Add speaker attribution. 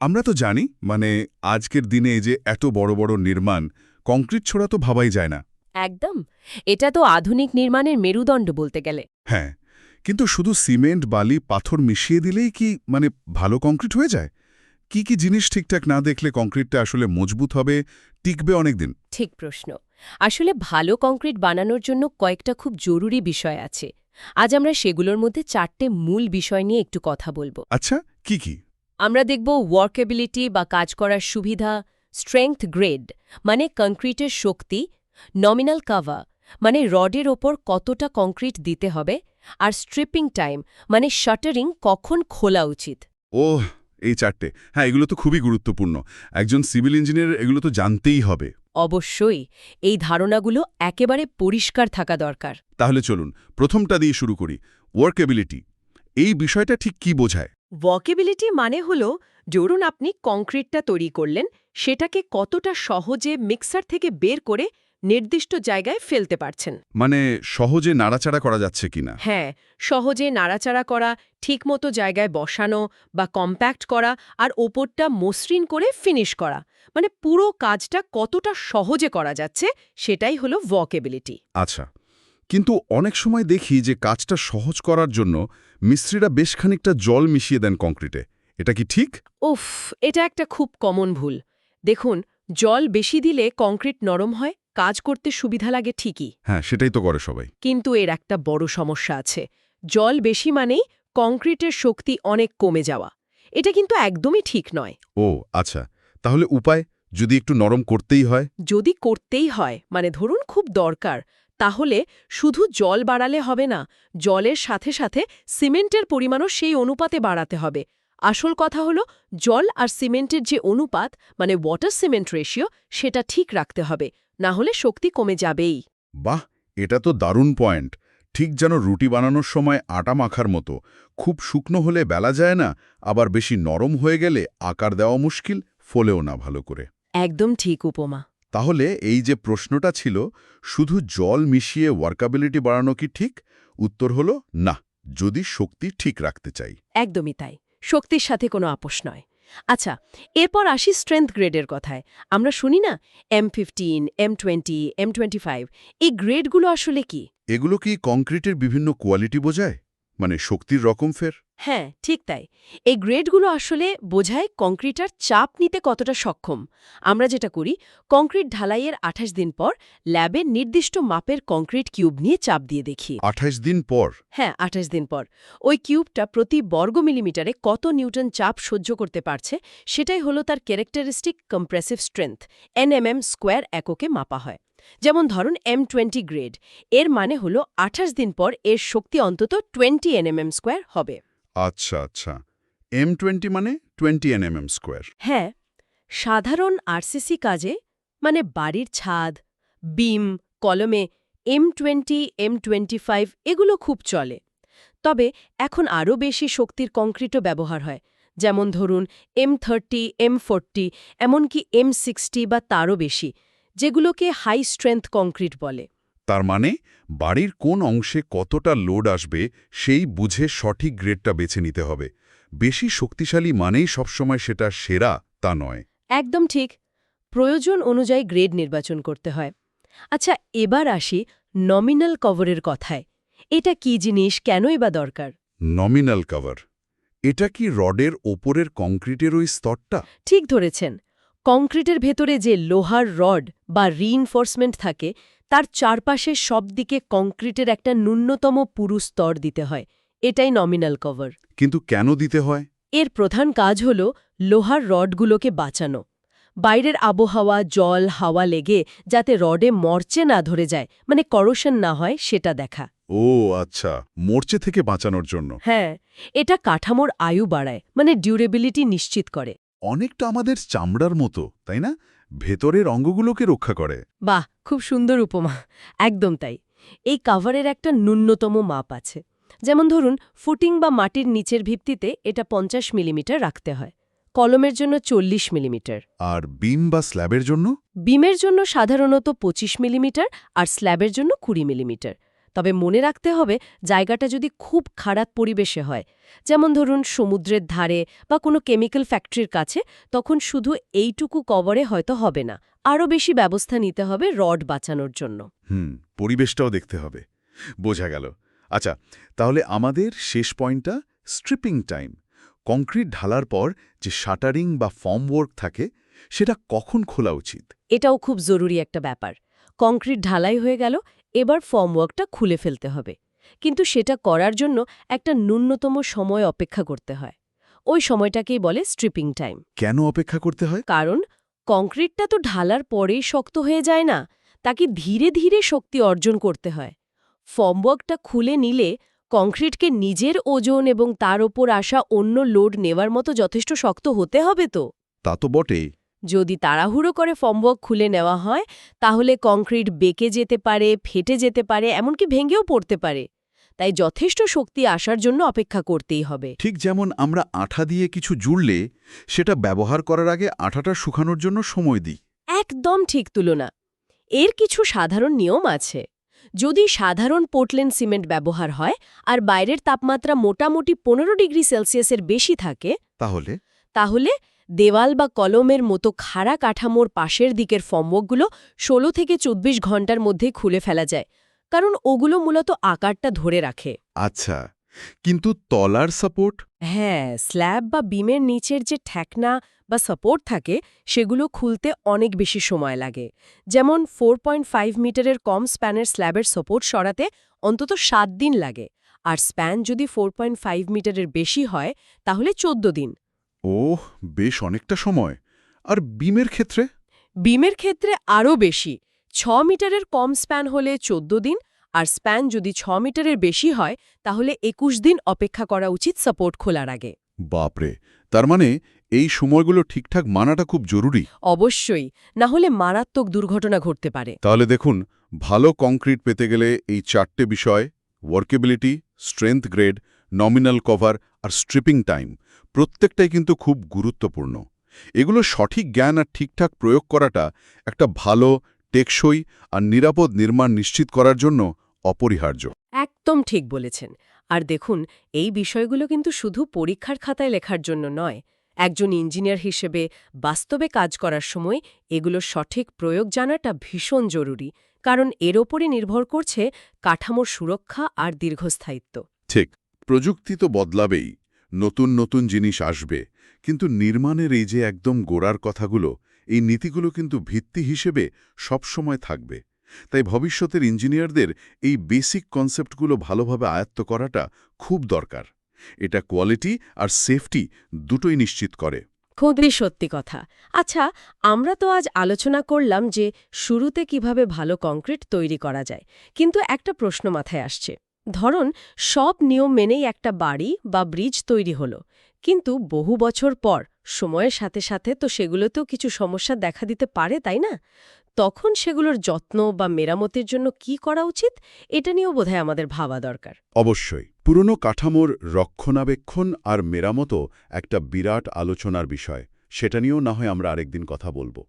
Speaker 1: আমরা তো জানি মানে আজকের দিনে এই যে এত বড় বড় নির্মাণ কংক্রিট ছোড়া তো ভাবাই যায় না।
Speaker 2: একদম। এটা তো আধুনিক নির্মাণের মেরুদণ্ড বলতে গেলে।
Speaker 1: হ্যাঁ কিন্তু শুধু সিমেন্ট বালি পাথর মিশিয়ে দিলেই কি মানে ভালো কংক্রিট হয়ে যায়? কি কি জিনিস ঠিকঠাক না দেখলে কংক্রিটটা আসলে মজবুত হবে টিকবে অনেকদিন?
Speaker 2: ঠিক প্রশ্ন। আসলে ভালো কংক্রিট বানানোর জন্য কয়েকটা খুব জরুরি বিষয় আছে। আজ আমরা সেগুলোর মধ্যে চারটে মূল বিষয় নিয়ে একটু কথা বলব।
Speaker 1: আচ্ছা কি কি?
Speaker 2: আমরা দেখব ওয়ার্কেবিলিটি বা কাজ করার সুবিধা স্ট্রেংথ গ্রেড মানে কংক্রিটের শক্তি নমিনাল কাভার মানে রডের ওপর কতটা কংক্রিট দিতে হবে আর স্ট্রিপিং টাইম মানে শাটারিং কখন খোলা উচিত।
Speaker 1: ও এই চারটে। হ্যাঁ এগুলো তো খুবই গুরুত্বপূর্ণ। একজন সিভিল ইঞ্জিনিয়ার এগুলো তো জানতেই হবে।
Speaker 2: অবশ্যই এই ধারণাগুলো একেবারে পরিষ্কার থাকা দরকার।
Speaker 1: তাহলে চলুন প্রথমটা দিয়ে শুরু করি। ওয়ার্কেবিলিটি এই বিষয়টা ঠিক কি বোঝায়?
Speaker 3: ওয়াকেবিলিটি মানে হল ধরুন আপনি কংক্রিটটা তৈরি করলেন সেটাকে কতটা সহজে মিক্সার থেকে বের করে নির্দিষ্ট জায়গায় ফেলতে পারছেন।
Speaker 1: মানে সহজে নাড়াচাড়া করা যাচ্ছে কিনা?
Speaker 3: হ্যাঁ সহজে নাড়াচাড়া করা ঠিকমতো জায়গায় বসানো বা কম্প্যাক্ট করা আর ওপরটা মসৃণ করে ফিনিশ করা। মানে পুরো কাজটা কতটা সহজে করা যাচ্ছে সেটাই হলো ওয়াকেবিলিটি
Speaker 1: আচ্ছা। কিন্তু অনেক সময় দেখি যে কাজটা সহজ করার জন্য মিস্ত্রিরা বেশ খানিকটা জল মিশিয়ে দেন কংক্রিটে। এটা কি ঠিক?
Speaker 3: উফ এটা একটা খুব কমন ভুল। দেখুন জল বেশি দিলে কংক্রিট নরম হয় কাজ করতে সুবিধা লাগে ঠিকই।
Speaker 1: হ্যাঁ সেটাই তো করে সবাই।
Speaker 3: কিন্তু এর একটা বড় সমস্যা আছে। জল বেশি মানেই কংক্রিটের শক্তি অনেক কমে যাওয়া। এটা কিন্তু একদমই ঠিক নয়।
Speaker 1: ও আচ্ছা। তাহলে উপায় যদি একটু নরম করতেই হয়?
Speaker 3: যদি করতেই হয় মানে ধরুন খুব দরকার তাহলে শুধু জল বাড়ালে হবে না জলের সাথে সাথে সিমেন্টের পরিমাণও সেই অনুপাতে বাড়াতে হবে। আসল কথা হলো জল আর সিমেন্টের যে অনুপাত মানে ওয়াটার সিমেন্ট রেশিও সেটা ঠিক রাখতে হবে না হলে শক্তি কমে যাবেই।
Speaker 1: বাহ এটা তো দারুণ পয়েন্ট ঠিক যেন রুটি বানানোর সময় আটা মাখার মতো। খুব শুকনো হলে বেলা যায় না আবার বেশি নরম হয়ে গেলে আকার দেওয়া মুশকিল ফলেও না ভালো করে।
Speaker 3: একদম ঠিক উপমা।
Speaker 1: তাহলে এই যে প্রশ্নটা ছিল শুধু জল মিশিয়ে ওয়ার্কাবিলিটি বাড়ানো কি ঠিক? উত্তর হলো না যদি শক্তি ঠিক রাখতে চাই।
Speaker 3: একদমই তাই শক্তির সাথে কোনো আপোষ নয়। আচ্ছা এরপর আসি স্ট্রেংথ গ্রেডের কথায়। আমরা শুনি না M fifteen M twenty M twenty five এই গ্রেডগুলো আসলে কি?
Speaker 1: এগুলো কি কংক্রিটের বিভিন্ন কোয়ালিটি বোঝায়? মানে শক্তির রকম ফের?
Speaker 3: হ্যাঁ ঠিক তাই। এই গ্রেডগুলো আসলে বোঝায় কংক্রিটার চাপ নিতে কতটা সক্ষম। আমরা যেটা করি কংক্রিট ঢালাইয়ের আঠাশ দিন পর ল্যাবে নির্দিষ্ট মাপের কংক্রিট কিউব নিয়ে চাপ দিয়ে দেখি।
Speaker 1: আঠাশ দিন পর?
Speaker 3: হ্যাঁ আঠাশ দিন পর। ওই কিউবটা প্রতি বর্গ মিলিমিটারে কত নিউটন চাপ সহ্য করতে পারছে সেটাই হলো তার characteristic compressive strength NMM square এককে মাপা হয়। যেমন ধরুন এম টোয়েন্টি গ্রেড। এর মানে হলো আঠাশ দিন পর এর শক্তি অন্তত টোয়েন্টি এনএমএম স্কোয়ার হবে।
Speaker 1: আচ্ছা আচ্ছা। এম টোয়েন্টি মানে টোয়েন্টি এনএমএম স্কোয়ার
Speaker 3: হ্যাঁ সাধারণ আরসিসি কাজে মানে বাড়ির ছাদ, বিম, কলমে M twenty M twenty five এগুলো খুব চলে। তবে এখন আরও বেশি শক্তির কংক্রিটও ব্যবহার হয়। যেমন ধরুন এম থার্টি এম ফোরটি এমনকি এম সিক্সটি বা তারও বেশি, যেগুলোকে হাই স্ট্রেংথ কংক্রিট বলে।
Speaker 1: তার মানে বাড়ির কোন অংশে কতটা লোড আসবে সেই বুঝে সঠিক গ্রেডটা বেছে নিতে হবে। বেশি শক্তিশালী মানেই সবসময় সেটা সেরা তা নয়।
Speaker 3: একদম ঠিক। প্রয়োজন অনুযায়ী গ্রেড নির্বাচন করতে হয়। আচ্ছা এবার আসি নমিনাল কভারের কথায়। এটা কি জিনিস? কেনই বা দরকার?
Speaker 1: Nominal cover. এটা কি রডের ওপরের কংক্রিটের ওই স্তরটা?
Speaker 3: ঠিক ধরেছেন। কংক্রিটের ভেতরে যে লোহার রড বা রিইনফোর্সমেন্ট থাকে তার চারপাশে সব দিকে কংক্রিটের একটা ন্যূনতম পুরু স্তর দিতে হয়। এটাই নমিনাল কভার
Speaker 1: কিন্তু কেন দিতে হয়?
Speaker 3: এর প্রধান কাজ হল লোহার রডগুলোকে বাঁচানো। বাইরের আবহাওয়া জল হাওয়া লেগে যাতে রডে মরচে না ধরে যায় মানে করোশন না হয় সেটা দেখা।
Speaker 1: ও আচ্ছা। মোর্চে থেকে বাঁচানোর জন্য।
Speaker 3: হ্যাঁ এটা কাঠামোর আয়ু বাড়ায় মানে ডিউরেবিলিটি নিশ্চিত করে।
Speaker 1: অনেকটা আমাদের চামড়ার মতো তাই না? ভেতরের অঙ্গগুলোকে রক্ষা করে।
Speaker 3: বাহ খুব সুন্দর উপমা। একদম তাই। এই কাভারের একটা ন্যূনতম মাপ আছে। যেমন ধরুন ফুটিং বা মাটির নিচের ভিত্তিতে এটা পঞ্চাশ মিলিমিটার রাখতে হয়। কলমের জন্য চল্লিশ মিলিমিটার।
Speaker 1: আর বিম বা স্ল্যাবের জন্য?
Speaker 3: বিমের জন্য সাধারণত ২৫ মিলিমিটার আর স্ল্যাবের জন্য কুড়ি মিলিমিটার। তবে মনে রাখতে হবে জায়গাটা যদি খুব খারাপ পরিবেশে হয় যেমন ধরুন সমুদ্রের ধারে বা কোনো কেমিক্যাল ফ্যাক্টরির কাছে তখন শুধু এইটুকু কবরে হয়তো হবে না। আরও বেশি ব্যবস্থা নিতে হবে রড বাঁচানোর জন্য।
Speaker 1: হুম পরিবেশটাও দেখতে হবে। বোঝা গেল। আচ্ছা তাহলে আমাদের শেষ পয়েন্টটা স্ট্রিপিং টাইম কংক্রিট ঢালার পর যে শাটারিং বা ফর্মওয়ার্ক থাকে সেটা কখন খোলা উচিত?
Speaker 3: এটাও খুব জরুরি একটা ব্যাপার। কংক্রিট ঢালাই হয়ে গেল এবার ফর্মওয়ার্কটা খুলে ফেলতে হবে। কিন্তু সেটা করার জন্য একটা ন্যূনতম সময় অপেক্ষা করতে হয়। ওই সময়টাকেই বলে স্ট্রিপিং টাইম
Speaker 1: কেন অপেক্ষা করতে হয়?
Speaker 3: কারণ কংক্রিটটা তো ঢালার পরেই শক্ত হয়ে যায় না তাকে ধীরে ধীরে শক্তি অর্জন করতে হয়। ফর্মওয়ার্কটা খুলে নিলে কংক্রিটকে নিজের ওজন এবং তার ওপর আসা অন্য লোড নেওয়ার মতো যথেষ্ট শক্ত হতে হবে তো।
Speaker 1: তা তো বটেই।
Speaker 3: যদি তাড়াহুড়ো করে ফর্মওয়ার্ক খুলে নেওয়া হয় তাহলে কংক্রিট বেঁকে যেতে পারে ফেটে যেতে পারে এমনকি ভেঙেও পড়তে পারে। তাই যথেষ্ট শক্তি আসার জন্য অপেক্ষা করতেই হবে।
Speaker 1: ঠিক যেমন আমরা আঠা দিয়ে কিছু জুড়লে সেটা ব্যবহার করার আগে আঠাটা শুকানোর জন্য সময় দিই।
Speaker 3: একদম ঠিক তুলনা। এর কিছু সাধারণ নিয়ম আছে। যদি সাধারণ পোর্টল্যান্ড সিমেন্ট ব্যবহার হয় আর বাইরের তাপমাত্রা মোটামুটি পনেরো ডিগ্রি সেলসিয়াসের বেশি থাকে
Speaker 1: তাহলে?
Speaker 3: তাহলে দেওয়াল বা কলমের মতো খাড়া কাঠামোর পাশের দিকের ফর্মওয়ার্কগুলো ১৬ থেকে চব্বিশ ঘণ্টার মধ্যেই খুলে ফেলা যায় কারণ ওগুলো মূলত আকারটা ধরে রাখে।
Speaker 1: আচ্ছা কিন্তু তলার সাপোর্ট?
Speaker 3: হ্যাঁ স্ল্যাব বা বিমের নিচের যে ঠেকনা বা সাপোর্ট থাকে সেগুলো খুলতে অনেক বেশি সময় লাগে। যেমন ফোর পয়েন্ট ফাইভ মিটারের কম স্প্যানের স্ল্যাবের সাপোর্ট সরাতে অন্তত সাত দিন লাগে। আর স্প্যান যদি ফোর পয়েন্ট ফাইভ মিটারের বেশি হয় তাহলে চোদ্দ দিন।
Speaker 1: ওহ বেশ অনেকটা সময়। আর বিমের ক্ষেত্রে?
Speaker 3: বিমের ক্ষেত্রে আরও বেশি। ছ মিটারের কম স্প্যান হলে চোদ্দ দিন আর স্প্যান যদি ছ মিটারের বেশি হয় তাহলে একুশ দিন অপেক্ষা করা উচিত সাপোর্ট খোলার আগে।
Speaker 1: বাপরে! তার মানে এই সময়গুলো ঠিকঠাক মানাটা খুব জরুরি।
Speaker 3: অবশ্যই। না হলে মারাত্মক দুর্ঘটনা ঘটতে পারে।
Speaker 1: তাহলে দেখুন ভালো কংক্রিট পেতে গেলে এই চারটে বিষয় workability strength grade nominal cover আর স্ট্রিপিং টাইম। প্রত্যেকটাই কিন্তু খুব গুরুত্বপূর্ণ। এগুলো সঠিক জ্ঞান আর ঠিকঠাক প্রয়োগ করাটা একটা ভালো টেকসই আর নিরাপদ নির্মাণ নিশ্চিত করার জন্য অপরিহার্য।
Speaker 3: একদম ঠিক বলেছেন। আর দেখুন এই বিষয়গুলো কিন্তু শুধু পরীক্ষার খাতায় লেখার জন্য নয়। একজন ইঞ্জিনিয়ার হিসেবে বাস্তবে কাজ করার সময় এগুলোর সঠিক প্রয়োগ জানাটা ভীষণ জরুরি কারণ এর ওপরই নির্ভর করছে কাঠামোর সুরক্ষা আর দীর্ঘস্থায়িত্ব।
Speaker 1: ঠিক প্রযুক্তি তো বদলাবেই। নতুন নতুন জিনিস আসবে। কিন্তু নির্মাণের এই যে একদম গোড়ার কথাগুলো, এই নীতিগুলো কিন্তু ভিত্তি হিসেবে সবসময় থাকবে। তাই ভবিষ্যতের ইঞ্জিনিয়ারদের এই বেসিক কনসেপ্টগুলো ভালোভাবে আয়ত্ত করাটা খুব দরকার। এটা কোয়ালিটি আর সেফটি দুটোই নিশ্চিত করে।
Speaker 3: খুবই সত্যি কথা। আচ্ছা আমরা তো আজ আলোচনা করলাম যে শুরুতে কীভাবে ভালো কংক্রিট তৈরি করা যায়। কিন্তু একটা প্রশ্ন মাথায় আসছে। ধরুন, সব নিয়ম মেনেই একটা বাড়ি বা ব্রিজ তৈরি হলো। কিন্তু বহু বছর পর, সময়ের সাথে সাথে তো সেগুলোতেও কিছু সমস্যা দেখা দিতে পারে, তাই না? তখন সেগুলোর যত্ন বা মেরামতের জন্য কি করা উচিত, এটা নিয়েও বোধহয় আমাদের ভাবা দরকার।
Speaker 1: অবশ্যই, পুরনো কাঠামোর রক্ষণাবেক্ষণ আর মেরামতো একটা বিরাট আলোচনার বিষয়। সেটা নিয়েও না হয় আমরা আরেকদিন কথা বলব।